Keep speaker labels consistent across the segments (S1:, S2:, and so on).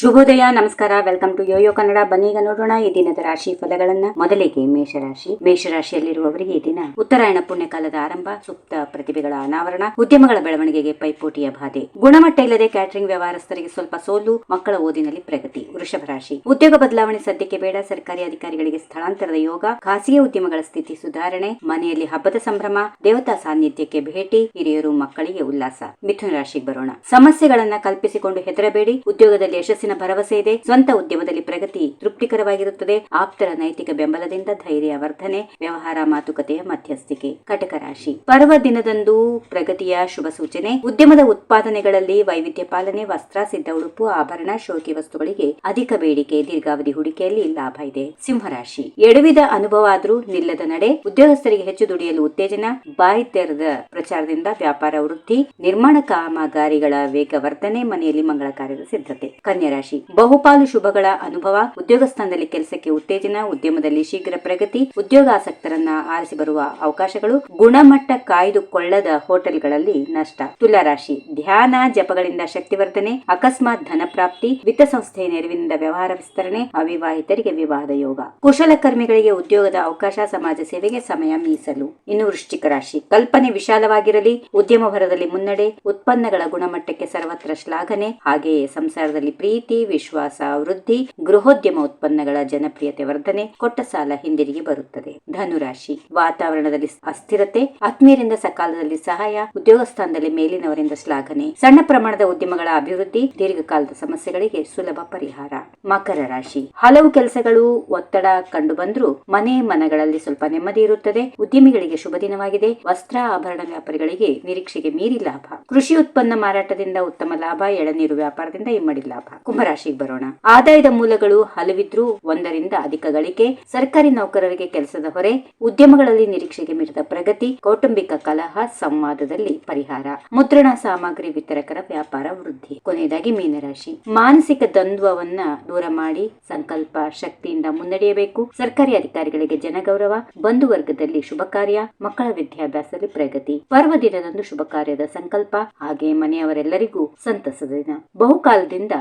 S1: ಶುಭೋದಯ, ನಮಸ್ಕಾರ. Welcome to YoYo Kannada. ಬನ್ನೀಗ ನೋಡೋಣ ಈ ದಿನದ ರಾಶಿ ಫಲಗಳನ್ನ. ಮೊದಲಿಗೆ ಮೇಷರಾಶಿ. ಮೇಷರಾಶಿಯಲ್ಲಿರುವವರಿಗೆ ಈ ದಿನ ಉತ್ತರಾಯಣ ಪುಣ್ಯಕಾಲದ ಆರಂಭ ಸೂಕ್ತ ಪ್ರತಿಭೆಗಳ ಅನಾವರಣ, ಉದ್ಯಮಗಳ ಬೆಳವಣಿಗೆಗೆ ಪೈಪೋಟಿಯ ಬಾಧೆ, ಗುಣಮಟ್ಟ ಇಲ್ಲದೆ ಕ್ಯಾಟರಿಂಗ್ ವ್ಯವಹಾರಸ್ಥರಿಗೆ ಸ್ವಲ್ಪ ಸೋಲು, ಮಕ್ಕಳ ಓದಿನಲ್ಲಿ ಪ್ರಗತಿ, ವೃಷಭ ರಾಶಿ. ಉದ್ಯೋಗ ಬದಲಾವಣೆ ಸದ್ಯಕ್ಕೆ ಬೇಡ. ಸರ್ಕಾರಿ ಅಧಿಕಾರಿಗಳಿಗೆ ಸ್ಥಳಾಂತರದ ಯೋಗ, ಖಾಸಗಿ ಉದ್ಯಮಗಳ ಸ್ಥಿತಿ ಸುಧಾರಣೆ, ಮನೆಯಲ್ಲಿ ಹಬ್ಬದ ಸಂಭ್ರಮ, ದೇವತಾ ಸಾನ್ನಿಧ್ಯಕ್ಕೆ ಭೇಟಿ, ಹಿರಿಯರು ಮಕ್ಕಳಿಗೆ ಉಲ್ಲಾಸ. ಮಿಥುನ ರಾಶಿಗೆ ಬರೋಣ. ಸಮಸ್ಯೆಗಳನ್ನ ಕಲ್ಪಿಸಿಕೊಂಡು ಹೆದರಬೇಡಿ. ಉದ್ಯೋಗದಲ್ಲಿ ಯಶಸ್ಸಿನ ಭರವಸೆ ಇದೆ. ಸ್ವಂತ ಉದ್ಯಮದಲ್ಲಿ ಪ್ರಗತಿ ತೃಪ್ತಿಕರವಾಗಿರುತ್ತದೆ. ಆಪ್ತರ ನೈತಿಕ ಬೆಂಬಲದಿಂದ ಧೈರ್ಯ ವರ್ಧನೆ, ವ್ಯವಹಾರ ಮಾತುಕತೆಯ ಮಧ್ಯಸ್ಥಿಕೆ, ಕಟಕ ರಾಶಿ. ಪರ್ವ ದಿನದಂದು ಪ್ರಗತಿಯ ಶುಭ ಸೂಚನೆ. ಉದ್ಯಮದ ಉತ್ಪಾದನೆಗಳಲ್ಲಿ ವೈವಿಧ್ಯ ಪಾಲನೆ, ವಸ್ತ್ರ, ಸಿದ್ಧ ಉಡುಪು, ಆಭರಣ, ಶೋಕಿ ವಸ್ತುಗಳಿಗೆ ಅಧಿಕ ಬೇಡಿಕೆ, ದೀರ್ಘಾವಧಿ ಹೂಡಿಕೆಯಲ್ಲಿ ಲಾಭ ಇದೆ. ಸಿಂಹರಾಶಿ ಎಡವಿದ ಅನುಭವ ಆದರೂ ನಿಲ್ಲದ ನಡೆ. ಉದ್ಯೋಗಸ್ಥರಿಗೆ ಹೆಚ್ಚು ದುಡಿಯಲು ಉತ್ತೇಜನ, ಬಾಯಿ ತೆರೆದ ಪ್ರಚಾರದಿಂದ ವ್ಯಾಪಾರ ವೃದ್ಧಿ, ನಿರ್ಮಾಣ ಕಾಮಗಾರಿಗಳ ವೇಗವರ್ಧನೆ ಮನೆಯಲ್ಲಿ ಮಂಗಳ ಕಾರ್ಯದ ಸಿದ್ಧತೆ. ಕನ್ಯಾ ರಾಶಿ. ಬಹುಪಾಲು ಶುಭಗಳ ಅನುಭವ. ಉದ್ಯೋಗ ಸ್ಥಾನದಲ್ಲಿ ಕೆಲಸಕ್ಕೆ ಉತ್ತೇಜನ, ಉದ್ಯಮದಲ್ಲಿ ಶೀಘ್ರ ಪ್ರಗತಿ, ಉದ್ಯೋಗಾಸಕ್ತರನ್ನ ಆರಿಸಿ ಬರುವ ಅವಕಾಶಗಳು, ಗುಣಮಟ್ಟ ಕಾಯ್ದುಕೊಳ್ಳದ ಹೋಟೆಲ್ಗಳಲ್ಲಿ ನಷ್ಟ. ತುಲಾರಾಶಿ ಧ್ಯಾನ, ಜಪಗಳಿಂದ ಶಕ್ತಿವರ್ಧನೆ ಅಕಸ್ಮಾತ್ ಧನ ಪ್ರಾಪ್ತಿ, ವಿತ್ತ ಸಂಸ್ಥೆಯ ನೆರವಿನಿಂದ ವ್ಯವಹಾರ ವಿಸ್ತರಣೆ, ಅವಿವಾಹಿತರಿಗೆ ವಿವಾಹದ ಯೋಗ. ಕುಶಲಕರ್ಮಿಗಳಿಗೆ ಉದ್ಯೋಗದ ಅವಕಾಶ, ಸಮಾಜ ಸೇವೆಗೆ ಸಮಯ ಮೀಸಲು. ಇನ್ನು ವೃಶ್ಚಿಕ ರಾಶಿ. ಕಲ್ಪನೆ ವಿಶಾಲವಾಗಿರಲಿ. ಉದ್ಯಮ ಭರದಲ್ಲಿ ಮುನ್ನಡೆ. ಉತ್ಪನ್ನಗಳ ಗುಣಮಟ್ಟಕ್ಕೆ ಸರ್ವತ್ರ ಶ್ಲಾಘನೆ. ಹಾಗೆಯೇ ಸಂಸಾರದಲ್ಲಿ ಪ್ರೀತಿ ವಿಶ್ವಾಸ, ವೃದ್ಧಿ, ಗೃಹೋದ್ಯಮ ಉತ್ಪನ್ನಗಳ ಜನಪ್ರಿಯತೆ ವರ್ಧನೆ ಕೊಟ್ಟ ಸಾಲ ಹಿಂದಿರುಗಿ ಬರುತ್ತದೆ. ಧನುರಾಶಿ, ವಾತಾವರಣದಲ್ಲಿ ಅಸ್ಥಿರತೆ, ಆತ್ಮೀಯರಿಂದ ಸಕಾಲದಲ್ಲಿ ಸಹಾಯ, ಉದ್ಯೋಗ ಸ್ಥಾನದಲ್ಲಿ ಮೇಲಿನವರಿಂದ ಶ್ಲಾಘನೆ, ಸಣ್ಣ ಪ್ರಮಾಣದ ಉದ್ಯಮಗಳ ಅಭಿವೃದ್ಧಿ, ದೀರ್ಘಕಾಲದ ಸಮಸ್ಯೆಗಳಿಗೆ ಸುಲಭ ಪರಿಹಾರ. ಮಕರ ರಾಶಿ, ಹಲವು ಕೆಲಸಗಳು ಒತ್ತಡ ಕಂಡು ಬಂದರೂ ಮನೆ ಮನಗಳಲ್ಲಿ ಸ್ವಲ್ಪ ನೆಮ್ಮದಿ ಇರುತ್ತದೆ. ಉದ್ಯಮಿಗಳಿಗೆ ಶುಭ ದಿನವಾಗಿದೆ. ವಸ್ತ್ರ, ಆಭರಣ ವ್ಯಾಪಾರಿಗಳಿಗೆ ನಿರೀಕ್ಷೆಗೆ ಮೀರಿ ಲಾಭ. ಕೃಷಿ ಉತ್ಪನ್ನ ಮಾರಾಟದಿಂದ ಉತ್ತಮ ಲಾಭ, ಎಳನೀರು ವ್ಯಾಪಾರದಿಂದ ಇಮ್ಮಡಿ ಲಾಭ. ಕುಂಭರಾಶಿಗೆ ಬರೋಣ. ಆದಾಯದ ಮೂಲಗಳು ಹಲವಿದ್ರೂ ಒಂದರಿಂದ ಅಧಿಕ ಗಳಿಕೆ, ಸರ್ಕಾರಿ ನೌಕರರಿಗೆ ಕೆಲಸದ ಹೊರೆ, ಉದ್ಯಮಗಳಲ್ಲಿ ನಿರೀಕ್ಷೆಗೆ ಮೀರಿದ ಪ್ರಗತಿ, ಕೌಟುಂಬಿಕ ಕಲಹ, ಸಂವಾದದಲ್ಲಿ ಪರಿಹಾರ. ಮುದ್ರಣ ಸಾಮಗ್ರಿ ವಿತರಕರ ವ್ಯಾಪಾರ ವೃದ್ಧಿ. ಕೊನೆಯದಾಗಿ ಮೀನರಾಶಿ. ಮಾನಸಿಕ ದ್ವಂದ್ವವನ್ನ ದೂರ ಮಾಡಿ ಸಂಕಲ್ಪ ಶಕ್ತಿಯಿಂದ ಮುನ್ನಡೆಯಬೇಕು. ಸರ್ಕಾರಿ ಅಧಿಕಾರಿಗಳಿಗೆ ಜನಗೌರವ. ಬಂಧು ವರ್ಗದಲ್ಲಿ ಶುಭ ಕಾರ್ಯ. ಮಕ್ಕಳ ವಿದ್ಯಾಭ್ಯಾಸದಲ್ಲಿ ಪ್ರಗತಿ. ಪರ್ವ ದಿನದಂದು ಶುಭ ಕಾರ್ಯದ ಸಂಕಲ್ಪ. ಹಾಗೆ ಮನೆಯವರೆಲ್ಲರಿಗೂ ಸಂತಸದ ದಿನ. ಬಹುಕಾಲದಿಂದ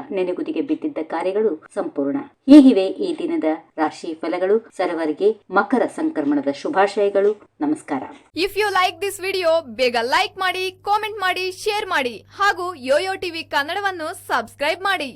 S1: ನೆನೆಗುದಿಗೆ ಬಿದ್ದಿದ್ದ ಕಾರ್ಯಗಳು ಸಂಪೂರ್ಣ. ಹೀಗಿವೆ ಈ ದಿನದ ರಾಶಿ ಫಲಗಳು. ಸರ್ವರಿಗೆ ಮಕರ ಸಂಕ್ರಮಣದ ಶುಭಾಶಯಗಳು. ನಮಸ್ಕಾರ.
S2: If you like this video ಬೇಗ ಲೈಕ್ ಮಾಡಿ ಕಾಮೆಂಟ್ ಮಾಡಿ ಶೇರ್ ಮಾಡಿ ಹಾಗೂ ಯೋಯೋ ಟಿವಿ ಕನ್ನಡವನ್ನು ಸಬ್ಸ್ಕ್ರೈಬ್ ಮಾಡಿ.